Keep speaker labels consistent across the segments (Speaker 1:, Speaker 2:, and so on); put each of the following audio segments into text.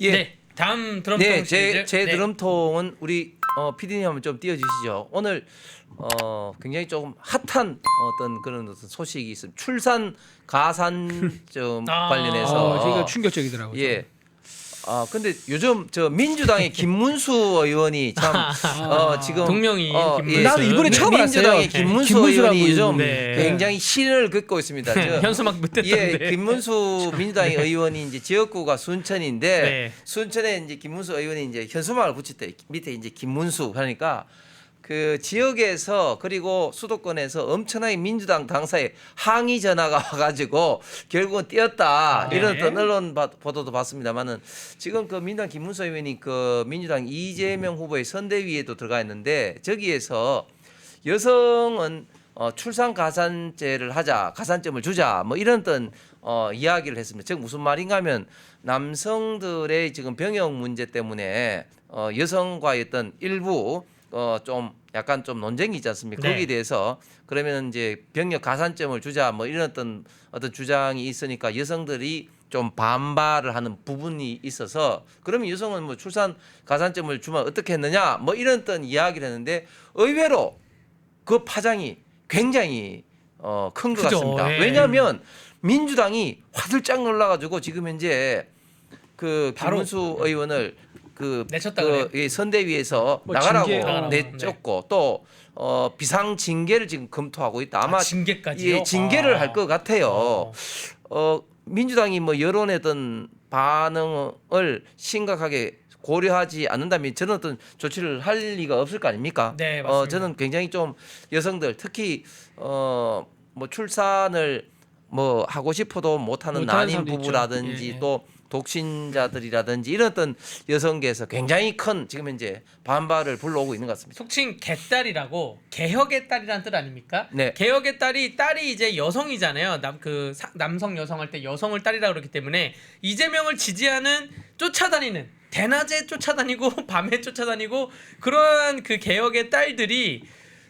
Speaker 1: 예.
Speaker 2: 네. 다음 드럼통
Speaker 1: 네, 제,
Speaker 2: 시리즈.
Speaker 1: 제
Speaker 2: 네.
Speaker 1: 드럼통은 우리 어, PD님 한번 좀 띄워주시죠. 오늘 어, 굉장히 조금 핫한 어떤 그런 어떤 소식이 있습니다. 출산 가산점
Speaker 2: 아.
Speaker 1: 관련해서
Speaker 3: 어, 이거 충격적이더라고요.
Speaker 1: 예. 아 근데 요즘 저 민주당의 김문수 의원이 참 어, 지금
Speaker 2: 동명이인
Speaker 1: 어,
Speaker 2: 김문수.
Speaker 3: 나도 이번에 처음
Speaker 1: 민주당의
Speaker 3: 알았어요.
Speaker 1: 김문수
Speaker 3: 김문수라고
Speaker 1: 의원이 요즘
Speaker 3: 있는데.
Speaker 2: 네.
Speaker 1: 굉장히 신을 긋고 있습니다. 저,
Speaker 2: 현수막.
Speaker 1: 예, 김문수 민주당 의원이 이제 지역구가 순천인데
Speaker 2: 네.
Speaker 1: 순천에 이제 김문수 의원이 이제 현수막을 붙일 때 밑에 이제 김문수 하니까 그 지역에서 그리고 수도권에서 엄청나게 민주당 당사에 항의 전화가 와가지고 결국은 뛰었다
Speaker 2: 네.
Speaker 1: 이런 어떤 언론 바- 보도도 봤습니다만은 지금 그 민주당 김문수 의원이 그 민주당 이재명 후보의 선대위에도 들어가 있는데 저기에서 여성은 어, 출산 가산제를 하자, 가산점을 주자, 뭐 이런 어떤 어, 이야기를 했습니다. 즉 무슨 말인가하면 남성들의 지금 병역 문제 때문에 어, 여성과의 어떤 일부 어, 좀 약간 좀 논쟁이 있지 않습니까?
Speaker 2: 네.
Speaker 1: 거기에 대해서 그러면 이제 병역 가산점을 주자, 뭐 이런 어떤 어떤 주장이 있으니까 여성들이 좀 반발을 하는 부분이 있어서 그러면 여성은 뭐 출산 가산점을 주면 어떻게 했느냐, 뭐 이런 어떤 이야기를 했는데 의외로 그 파장이 굉장히 어, 큰것
Speaker 2: 크죠.
Speaker 1: 같습니다.
Speaker 2: 예.
Speaker 1: 왜냐하면 민주당이 화들짝 놀라가지고 지금 현재 그
Speaker 2: 바로
Speaker 1: 김문수 의원을 그,
Speaker 2: 내쳤다
Speaker 1: 그이 선대위에서
Speaker 3: 뭐
Speaker 1: 나가라고
Speaker 3: 징계,
Speaker 2: 나가라고.
Speaker 1: 내쫓고 또 어, 비상 징계를 지금 검토하고 있다. 아마
Speaker 2: 아, 징계까지요?
Speaker 1: 예, 징계를
Speaker 2: 아.
Speaker 1: 할 것 같아요.
Speaker 2: 어.
Speaker 1: 어, 민주당이 뭐 여론의 어떤 반응을 심각하게 고려하지 않는다면 저는 어떤 조치를 할 리가 없을 거 아닙니까?
Speaker 2: 네,
Speaker 1: 어,
Speaker 2: 맞습니다.
Speaker 1: 저는 굉장히 좀 여성들 특히 어, 뭐 출산을 뭐 하고 싶어도 못하는
Speaker 3: 못하는
Speaker 1: 난임
Speaker 3: 사람도 있죠.
Speaker 1: 부부라든지
Speaker 3: 예, 예.
Speaker 1: 또 독신자들이라든지 이런 어떤 여성계에서 굉장히 큰 지금 현재 반발을 불러오고 있는 것 같습니다.
Speaker 2: 속칭 개딸이라고 개혁의 딸이란 뜻 아닙니까?
Speaker 1: 네.
Speaker 2: 개혁의 딸이 딸이 이제 여성이잖아요. 남 그 남성 여성 할 때 여성을 딸이라 그렇기 때문에 이재명을 지지하는 쫓아다니는 대낮에 쫓아다니고 밤에 쫓아다니고 그러한 그 개혁의 딸들이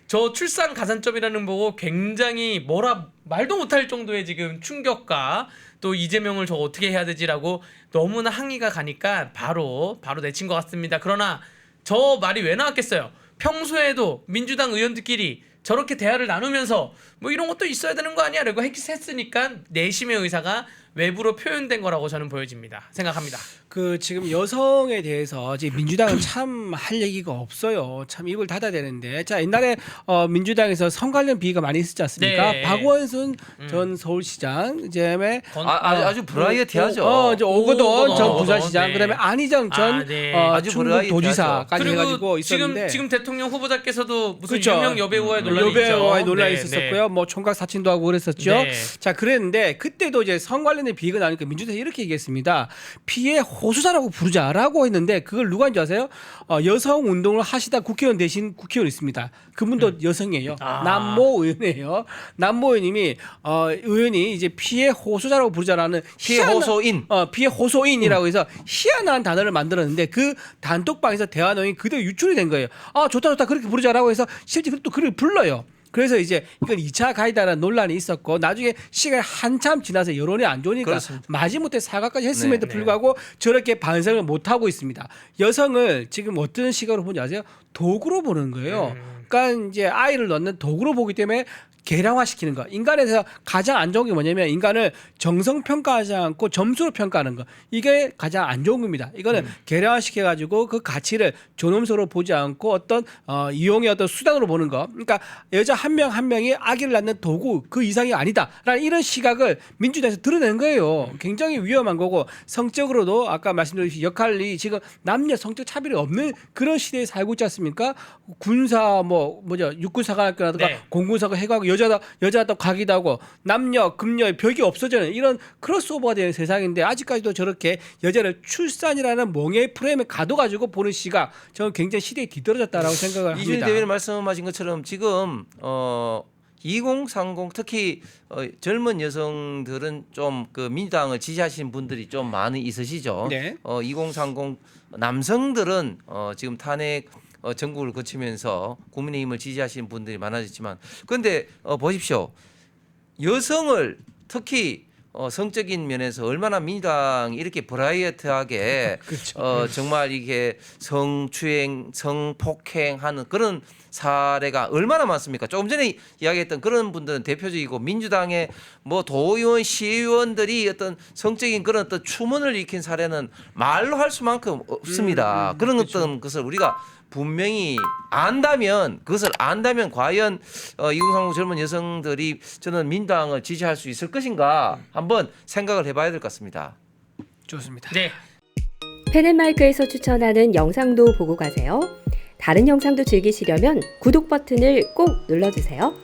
Speaker 2: 저 출산 가산점이라는 거 보고 굉장히 뭐라 말도 못할 정도의 지금 충격과 또 이재명을 저 어떻게 해야 되지라고 너무나 항의가 가니까 바로 바로 내친 것 같습니다. 그러나 저 말이 왜 나왔겠어요? 평소에도 민주당 의원들끼리 저렇게 대화를 나누면서 뭐 이런 것도 있어야 되는 거 아니야? 라고 했- 했으니까 내심의 의사가 외부로 표현된 거라고 저는 보여집니다. 생각합니다.
Speaker 3: 그 지금 여성에 대해서 지금 민주당은 참 할 얘기가 없어요. 참 입을 닫아야 되는데 자 옛날에 어, 민주당에서 성 관련 비위가 많이 있었지 않습니까?
Speaker 2: 네.
Speaker 3: 박원순 전 서울시장, 그다음에
Speaker 2: 건-
Speaker 1: 아, 아주, 아주 브라이어티하죠.
Speaker 3: 어, 이제 오거돈
Speaker 2: 오거돈,
Speaker 3: 전
Speaker 2: 오거돈,
Speaker 3: 부산시장,
Speaker 2: 네.
Speaker 3: 그다음에 안희정 전
Speaker 2: 아, 네.
Speaker 3: 어,
Speaker 1: 아주
Speaker 3: 충북
Speaker 1: 브라이어티하죠.
Speaker 3: 도지사까지 해가지고
Speaker 2: 그리고
Speaker 3: 있었는데
Speaker 2: 지금 지금 대통령 후보자께서도 무슨
Speaker 3: 그렇죠.
Speaker 2: 유명 여배우와의 논란이 있죠.
Speaker 3: 여배우와의 논란이
Speaker 2: 네,
Speaker 3: 있었고요. 뭐 총각 사친도 하고 그랬었죠.
Speaker 2: 네.
Speaker 3: 자, 그랬는데 그때도 이제 성 관련 된 비위가 나오니까 민주당이 이렇게 얘기했습니다. 피해 호소자라고 부르자라고 했는데 그걸 누가 인지 아세요? 어, 여성 운동을 하시다 국회의원 되신 국회의원 있습니다. 그분도 여성이에요.
Speaker 2: 음. 아.
Speaker 3: 남모 의원이에요. 남모 의원님이 어, 의원이 이제 피해 호소자라고 부르자라는
Speaker 1: 피해
Speaker 3: 희한한-
Speaker 1: 호소인.
Speaker 3: 어, 피해 호소인이라고 해서 희한한 단어를 만들었는데 그 단톡방에서 대화 내용이 그대로 유출이 된 거예요. 아 좋다 좋다 그렇게 부르자라고 해서 실제 또 그를 불러요. 그래서 이제 이건 2차 가이다라는 논란이 있었고 나중에 시간이 한참 지나서 여론이 안 좋으니까
Speaker 1: 그렇습니다.
Speaker 3: 마지못해 사과까지 했음에도
Speaker 2: 네,
Speaker 3: 불구하고 저렇게 반성을 못 하고 있습니다. 여성을 지금 어떤 시각으로 보는지 아세요? 도구로 보는 거예요.
Speaker 2: 음.
Speaker 3: 그러니까 이제 아이를 낳는 도구로 보기 때문에 계량화시키는 거. 인간에서 가장 안 좋은 게 뭐냐면 인간을 정성 평가하지 않고 점수로 평가하는 거. 이게 가장 안 좋은 겁니다. 이거는
Speaker 2: 음.
Speaker 3: 계량화시켜 가지고 그 가치를 존엄으로 보지 않고 어떤 어, 이용의 어떤 수단으로 보는 거. 그러니까 여자 한 명 한 명이 아기를 낳는 도구 그 이상이 아니다라는 이런 시각을 민주당에서 드러낸 거예요. 굉장히 위험한 거고 성적으로도 아까 말씀드렸듯이 역할이 지금 남녀 성적 차별이 없는 그런 시대에 살고 있지 않습니까? 군사 뭐 뭐죠 육군사관학교라든가
Speaker 2: 네.
Speaker 3: 공군사가 해가고 여자다 가기도 하고 남녀 금녀 벽이 없어지는 이런 크로스오버가 되는 세상인데 아직까지도 저렇게 여자를 출산이라는 멍의 프레임에 가둬가지고 보는 시각 저는 굉장히 시대에 뒤떨어졌다라고 생각을 합니다.
Speaker 1: 대변인 말씀하신 것처럼 지금 어 2030 특히 어, 젊은 여성들은 좀 그 민주당을 지지하시는 분들이 좀 많이 있으시죠.
Speaker 3: 네.
Speaker 1: 어 2030 남성들은 어 지금 탄핵 어, 전국을 거치면서 국민의힘을 지지하시는 분들이 많아졌지만 그런데 어, 보십시오. 여성을 특히 어, 성적인 면에서 얼마나 민주당이 이렇게 브라이어트하게
Speaker 3: 그렇죠.
Speaker 1: 어, 정말 이게 성추행, 성폭행하는 그런 사례가 얼마나 많습니까? 조금 전에 이야기했던 그런 분들은 대표적이고 민주당의 뭐 도의원, 시의원들이 어떤 성적인 그런 어떤 추문을 일으킨 사례는 말로 할 수만큼 없습니다.
Speaker 3: 음,
Speaker 1: 그런 어떤 것을 우리가 분명히 안다면 그것을 안다면 과연 어, 2030 젊은 여성들이 저는 민당을 지지할 수 있을 것인가 한번 생각을 해봐야 될 것 같습니다.
Speaker 3: 좋습니다.
Speaker 2: 네.
Speaker 4: 펜앤마이크에서 추천하는 영상도 보고 가세요. 다른 영상도 즐기시려면 구독 버튼을 꼭 눌러주세요.